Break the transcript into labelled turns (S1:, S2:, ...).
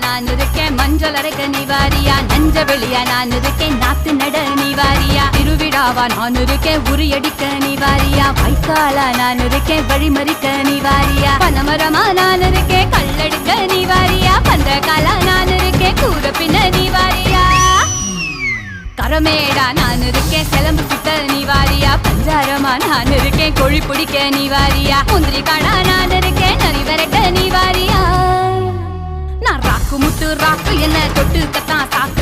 S1: நான் இருக்கேன் மஞ்சள் அரைக்க நிவாரியா நஞ்ச வெளியா? நான் இருக்கேன் நாத்து நட நிவாரியா திருவிழாவா? நான் இருக்கேன் உரியடிக்க நிவாரியா வைக்காலா? நான் இருக்கேன் வழிமறிக்க நிவாரியா பனமரமா? நான் இருக்கேன் கல்லெடுக்க நிவாரியா பந்தகாலா நான் இருக்கேன் கூற பின்ன நிவாரியா கரமேடா? நான் இருக்கேன் சிலம்பு சுத்த நிவாரியா பஞ்சாரமா? நான் இருக்கேன் கொழி பிடிக்க நிவாரியா முந்திரி காடா நான் இருக்கேன் தொட்டு ராக்கு என்ன தொட்டு கத்தான் சாக்கு.